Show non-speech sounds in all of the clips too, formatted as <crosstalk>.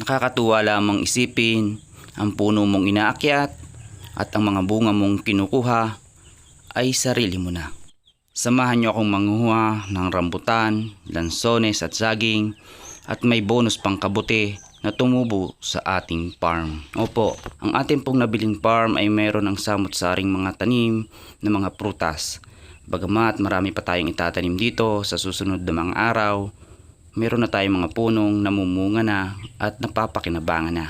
Nakakatuwa lamang isipin ang puno mong inaakyat at ang mga bunga mong kinukuha ay sarili mo na. Samahan niyo akong manguha ng rambutan, lansones at saging at may bonus pang kabuti na tumubo sa ating farm. Opo, ang ating pong nabiling farm ay mayroon ng samot-saring mga tanim na mga prutas. Bagamat marami pa tayong itatanim dito sa susunod na mga araw, meron na tayong mga punong namumunga na at napapakinabangan na.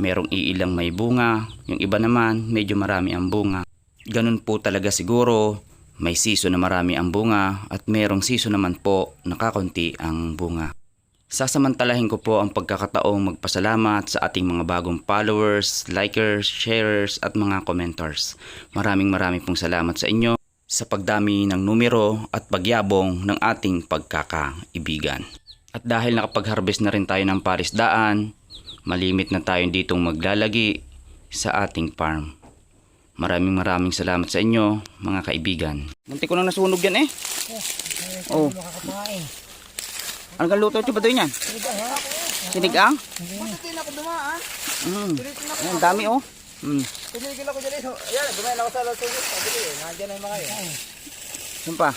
Merong iilang may bunga, yung iba naman medyo marami ang bunga. Ganun po talaga siguro, may season na marami ang bunga at merong season naman po nakakunti ang bunga. Sasamantalahin ko po ang pagkakataong magpasalamat sa ating mga bagong followers, likers, sharers at mga commenters. Maraming maraming pong salamat sa inyo sa pagdami ng numero at pagyabong ng ating pagkakaibigan. At dahil nakapag-harvest na rin tayo ng parisdaan, malimit na tayo ditong maglalagi sa ating farm. Maraming maraming salamat sa inyo, mga kaibigan. Munti ko nang nasunog yan eh. Oh. Makakapain. Ano kang luto ba doon yan? Sinigang? Na ako dumaan. Mm. Ayan, dami oh. Mm. Tumigil ako dyan. So, ayan, dumayan ako sa lasugit. Sabi ko eh, nandiyan na yung mga yun. Yan pa.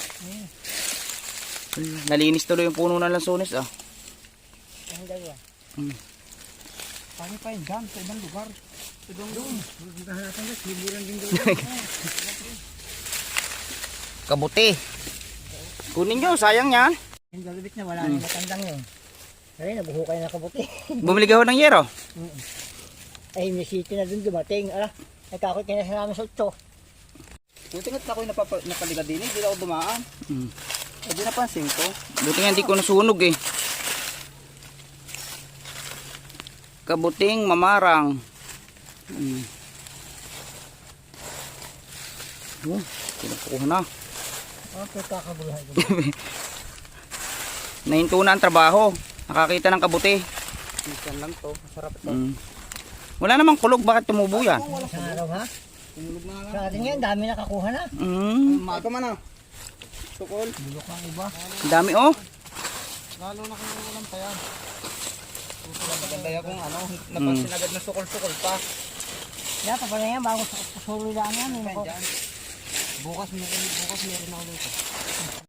Nalinis tuloy yung puno ng lansones ah. Ang dalawa. Mm. Paano pa yun dyan sa ibang lugar? Ibang doon. Natin guys, <laughs> liburan din doon. Kabuti. Kunin nyo, sayang yan. Yung galubit na wala nang matandang yun. Ay, nabuhukay na kabuti. Bumili ka ho ng yero. Ay, may city na dun dumating. Ala, nagkakot ka na sa namin sa utso. Buti nga't ako yung napapa- napaliga din, hindi na ako dumaan. Mm. Hindi napansin ko. Buti nga hindi ko nasunog eh. Kabuting mamarang. Mm. Oh, pinakuha na. Okay, kakabuhay ko. <laughs> Nahinto na ang trabaho. Nakakita ng kabuti. Minsan lang to. Masarap ito. Mm. Wala namang kulog, bakit tumubo yan? Sa araw ha? Tumulog na nga. Sa atin yan, dami nakakuha na. Mm. Ito man ah. Sukol. Bulok ang iba. Ang Dami oh. Lalo na kung walang pa yan. Maganda yan kung ano, napansin agad na sukol-sukol pa. Kaya pa pala yan, bago sa susuloy lang yan. Dyan. Bukas, bukas meron ako dito.